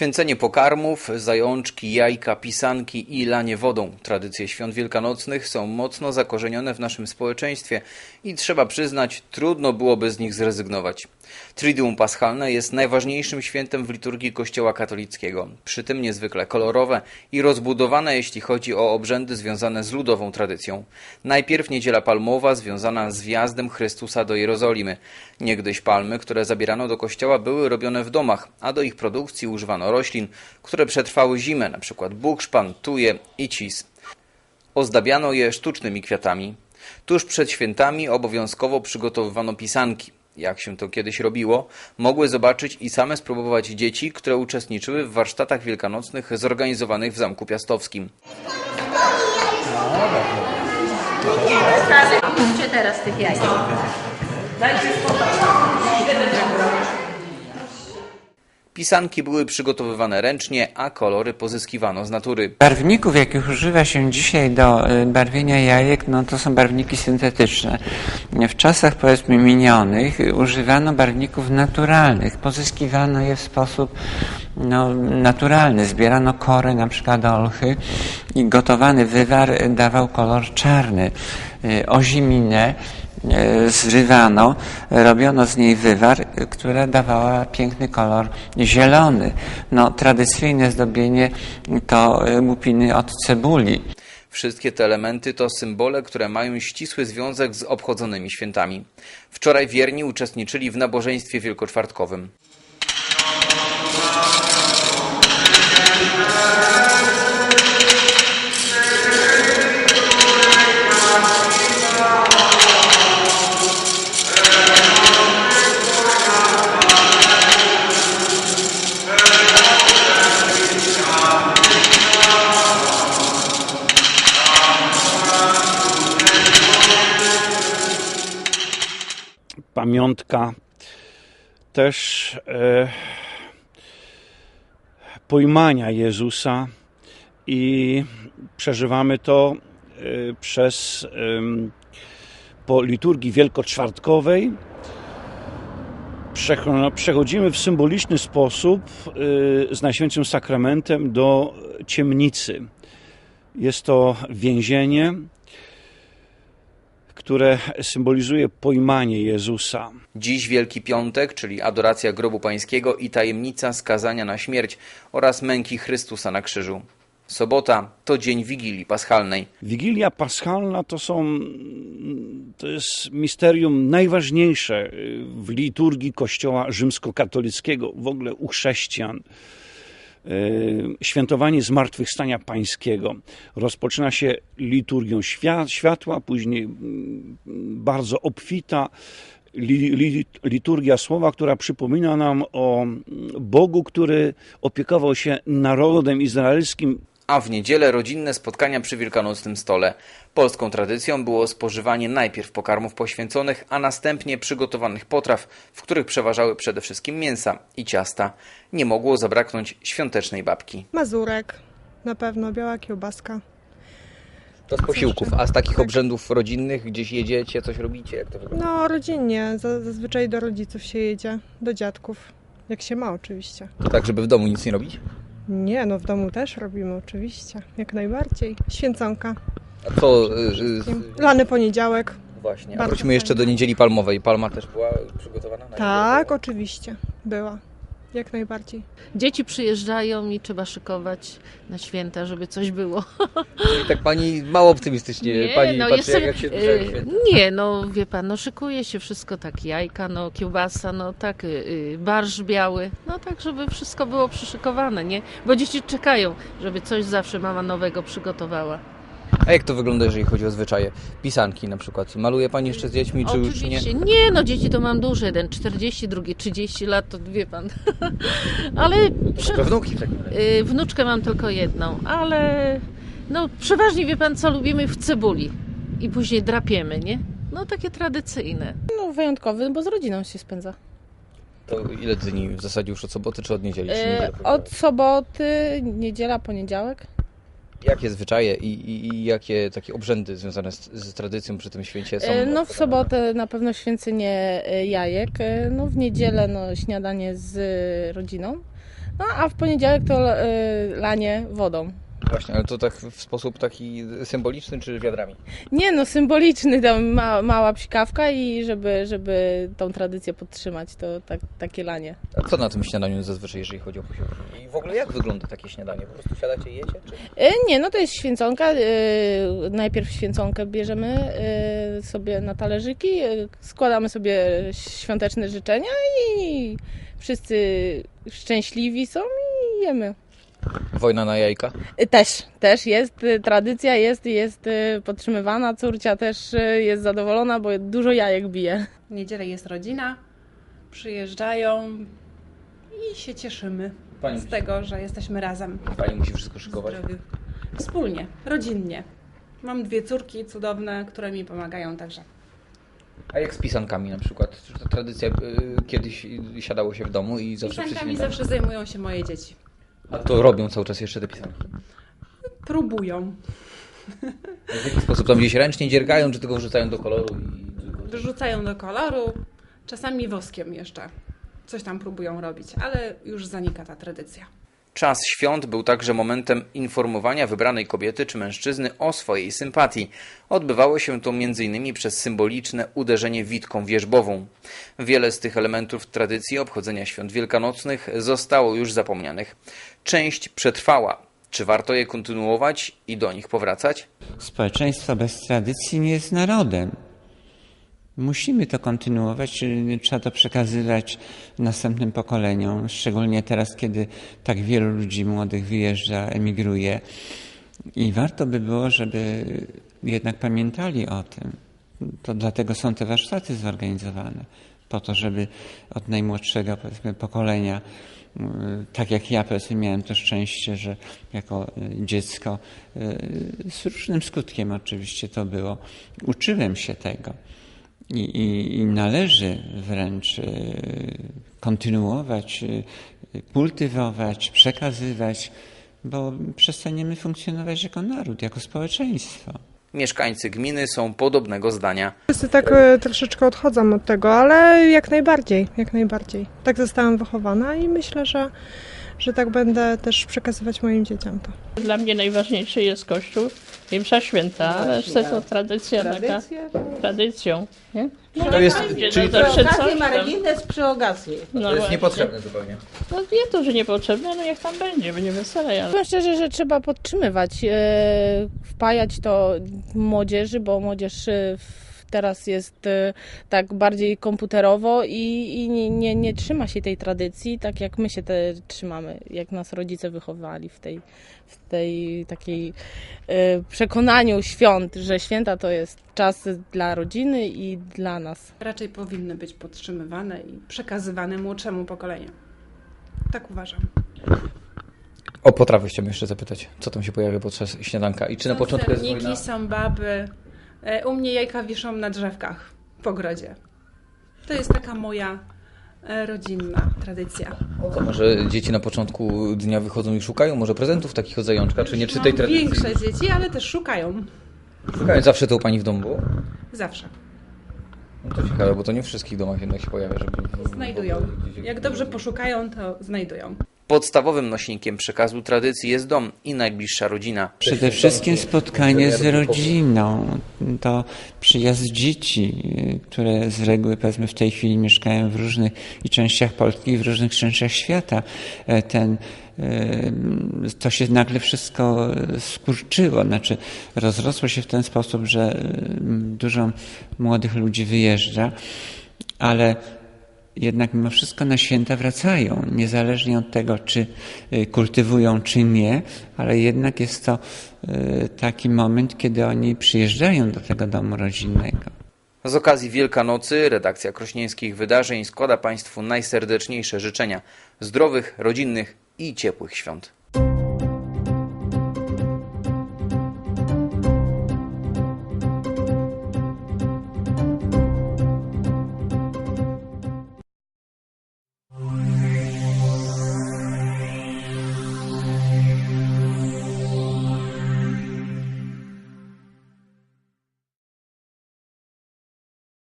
Święcenie pokarmów, zajączki, jajka, pisanki i lanie wodą. Tradycje świąt wielkanocnych są mocno zakorzenione w naszym społeczeństwie i trzeba przyznać, trudno byłoby z nich zrezygnować. Triduum Paschalne jest najważniejszym świętem w liturgii Kościoła katolickiego, przy tym niezwykle kolorowe i rozbudowane jeśli chodzi o obrzędy związane z ludową tradycją. Najpierw niedziela palmowa związana z wjazdem Chrystusa do Jerozolimy. Niegdyś palmy, które zabierano do kościoła były robione w domach, a do ich produkcji używano roślin, które przetrwały zimę, np. bukszpan, tuje i cis. Ozdabiano je sztucznymi kwiatami. Tuż przed świętami obowiązkowo przygotowywano pisanki jak się to kiedyś robiło, mogły zobaczyć i same spróbować dzieci, które uczestniczyły w warsztatach wielkanocnych zorganizowanych w Zamku Piastowskim. Kupcie teraz tych jajek. Pisanki były przygotowywane ręcznie, a kolory pozyskiwano z natury. Barwników, jakich używa się dzisiaj do y, barwienia jajek, no to są barwniki syntetyczne. W czasach powiedzmy minionych używano barwników naturalnych. Pozyskiwano je w sposób no, naturalny. Zbierano kory, na przykład olchy i gotowany wywar dawał kolor czarny. Y, Oziminę zrywano, robiono z niej wywar, która dawała piękny kolor zielony. No, tradycyjne zdobienie to e, łupiny od cebuli. Wszystkie te elementy to symbole, które mają ścisły związek z obchodzonymi świętami. Wczoraj wierni uczestniczyli w nabożeństwie wielkoczwartkowym. Pamiątka też e, pojmania Jezusa i przeżywamy to e, przez e, po liturgii wielkoczwartkowej przechodzimy w symboliczny sposób e, z Najświętszym Sakramentem do ciemnicy. Jest to więzienie, które symbolizuje pojmanie Jezusa. Dziś Wielki Piątek, czyli adoracja grobu pańskiego i tajemnica skazania na śmierć oraz męki Chrystusa na krzyżu. Sobota to dzień Wigilii Paschalnej. Wigilia Paschalna to są, to jest misterium najważniejsze w liturgii Kościoła rzymskokatolickiego, w ogóle u chrześcijan. E, świętowanie zmartwychwstania pańskiego. Rozpoczyna się liturgią światła, później mm, bardzo obfita liturgia słowa, która przypomina nam o Bogu, który opiekował się narodem izraelskim a w niedzielę rodzinne spotkania przy wielkanocnym stole. Polską tradycją było spożywanie najpierw pokarmów poświęconych, a następnie przygotowanych potraw, w których przeważały przede wszystkim mięsa i ciasta. Nie mogło zabraknąć świątecznej babki. Mazurek, na pewno biała kiełbaska. To z posiłków, a z takich obrzędów rodzinnych gdzieś jedziecie, coś robicie? Jak to wygląda? No rodzinnie, zazwyczaj do rodziców się jedzie, do dziadków, jak się ma oczywiście. To tak, żeby w domu nic nie robić? Nie, no w domu też robimy oczywiście, jak najbardziej. Święconka. A co? Y, y, Lany poniedziałek. Właśnie, a wróćmy jeszcze do niedzieli palmowej. Palma też była przygotowana? Na tak, oczywiście, była. Jak najbardziej. Dzieci przyjeżdżają i trzeba szykować na święta, żeby coś było. I tak pani mało optymistycznie nie, pani no patrzy, jak, jak się yy, Nie, no wie pan, no szykuje się wszystko tak, jajka, no kiełbasa, no tak, yy, barsz biały, no tak, żeby wszystko było przyszykowane, nie? Bo dzieci czekają, żeby coś zawsze mama nowego przygotowała. A jak to wygląda, jeżeli chodzi o zwyczaje? Pisanki na przykład. Maluje Pani jeszcze z dziećmi, czy już nie? Nie, no dzieci to mam duże. Jeden 40, drugi 30 lat, to wie Pan. ale... Prze... wnuki tak yy, Wnuczkę mam tylko jedną, ale... No przeważnie wie Pan, co lubimy w cebuli. I później drapiemy, nie? No takie tradycyjne. No wyjątkowy, bo z rodziną się spędza. To ile dni w zasadzie już od soboty czy od niedzieli? Yy, od soboty, niedziela, poniedziałek. Jakie zwyczaje i, i, i, jakie takie obrzędy związane z, z, tradycją przy tym święcie są? E, no w sobotę na pewno święcenie e, jajek, e, no w niedzielę no, śniadanie z rodziną, No, a w poniedziałek to lanie wodą. Właśnie, ale to tak w sposób taki symboliczny czy wiadrami? Nie no, symboliczny, tam ma, mała psikawka i żeby, żeby tą tradycję podtrzymać, to tak, takie lanie. A co na tym śniadaniu zazwyczaj, jeżeli chodzi o posiłki? I w ogóle jak wygląda takie śniadanie? Po prostu siadacie i jecie? Czy... Y, Nie, no to jest święconka. y, Najpierw święconkę bierzemy y, sobie na talerzyki, składamy sobie świąteczne życzenia i wszyscy szczęśliwi są i jemy. Wojna na jajka? Y, Też, też jest y, tradycja, jest, jest y, podtrzymywana. Córcia też jest zadowolona, bo dużo jajek bije. W niedzielę jest rodzina, przyjeżdżają i się cieszymy Pani, z tego, że jesteśmy razem pani musi wszystko szykować? Wspólnie, rodzinnie. Mam dwie córki cudowne, które mi pomagają także. A jak z pisankami na przykład? Czy to tradycja kiedyś siadało się w domu i zawsze Pisankami zawsze zajmują się moje dzieci. A to robią cały czas jeszcze te pisanki? Próbują. W jaki sposób? Tam gdzieś ręcznie dziergają, czy tylko wrzucają do koloru i tylko... Wyrzucają do koloru, czasami woskiem jeszcze. Coś tam próbują robić, ale już zanika ta tradycja. Czas świąt był także momentem informowania wybranej kobiety czy mężczyzny o swojej sympatii. Odbywało się to m.in. przez symboliczne uderzenie witką wierzbową. Wiele z tych elementów tradycji obchodzenia świąt wielkanocnych zostało już zapomnianych. Część przetrwała. Czy warto je kontynuować i do nich powracać? Społeczeństwo bez tradycji nie jest narodem. Musimy to kontynuować, trzeba to przekazywać następnym pokoleniom, szczególnie teraz, kiedy tak wielu ludzi młodych wyjeżdża, emigruje. I warto by było, żeby jednak pamiętali o tym. To dlatego są te warsztaty zorganizowane, po to, żeby od najmłodszego pokolenia, y, tak jak ja powiedzmy, miałem to szczęście, że jako y, dziecko, y, z różnym skutkiem oczywiście to było, uczyłem się tego. I, i, I należy wręcz y, kontynuować, y, kultywować, przekazywać, bo przestaniemy funkcjonować jako naród, jako społeczeństwo. Mieszkańcy gminy są podobnego zdania. Wszyscy tak e, troszeczkę odchodzą od tego, ale jak najbardziej, jak najbardziej. Tak zostałam wychowana i myślę, że, że tak będę też przekazywać moim dzieciom to. Dla mnie najważniejszy jest Kościół i msza święta, ale reszta to tradycja taka, tradycją, nie? No, To jest- czyli no, to- zawsze Okazje coś tam. Maragines przy okazji. No To jest właśnie. niepotrzebne zupełnie. No nie to, że niepotrzebne, no jak tam będzie, będzie wesele, ale szczerze, że trzeba podtrzymywać, e, wpajać to młodzieży, bo młodzież e, w- teraz jest e, tak bardziej komputerowo i, i nie, nie, nie trzyma się tej tradycji, tak jak my się te trzymamy, jak nas rodzice wychowali w tej, w tej takiej e, przekonaniu świąt, że święta to jest czas dla rodziny i dla nas. Raczej powinny być podtrzymywane i przekazywane młodszemu pokoleniu. Tak uważam. O potrawy chciałbym jeszcze zapytać. Co tam się pojawia podczas śniadanka? I czy na Są początku jest serniki, wojna? są baby. E, U mnie jajka wiszą na drzewkach w ogrodzie. To jest taka moja e, rodzinna tradycja. O co, może dzieci na początku dnia wychodzą i szukają może prezentów takich od zajączka, czy nie czy tej Mam tradycji? większe dzieci, ale też szukają. Szukają zawsze to u Pani w domu było? Zawsze. No to ciekawe, bo to nie w wszystkich domach jednak się pojawia, żeby... Znajdują. Jak dobrze poszukają, to znajdują. Podstawowym nośnikiem przekazu tradycji jest dom i najbliższa rodzina. Przede wszystkim spotkanie z rodziną, to przyjazd dzieci, które z reguły powiedzmy w tej chwili mieszkają w różnych i częściach Polski, i w różnych częściach świata. E, Ten, y, to się nagle wszystko skurczyło, znaczy rozrosło się w ten sposób, że y, dużo młodych ludzi wyjeżdża, ale jednak mimo wszystko na święta wracają, niezależnie od tego, czy y, kultywują, czy nie, ale jednak jest to y, taki moment, kiedy oni przyjeżdżają do tego domu rodzinnego. Z okazji Wielkanocy redakcja Krośnieńskich Wydarzeń składa Państwu najserdeczniejsze życzenia zdrowych, rodzinnych i ciepłych świąt.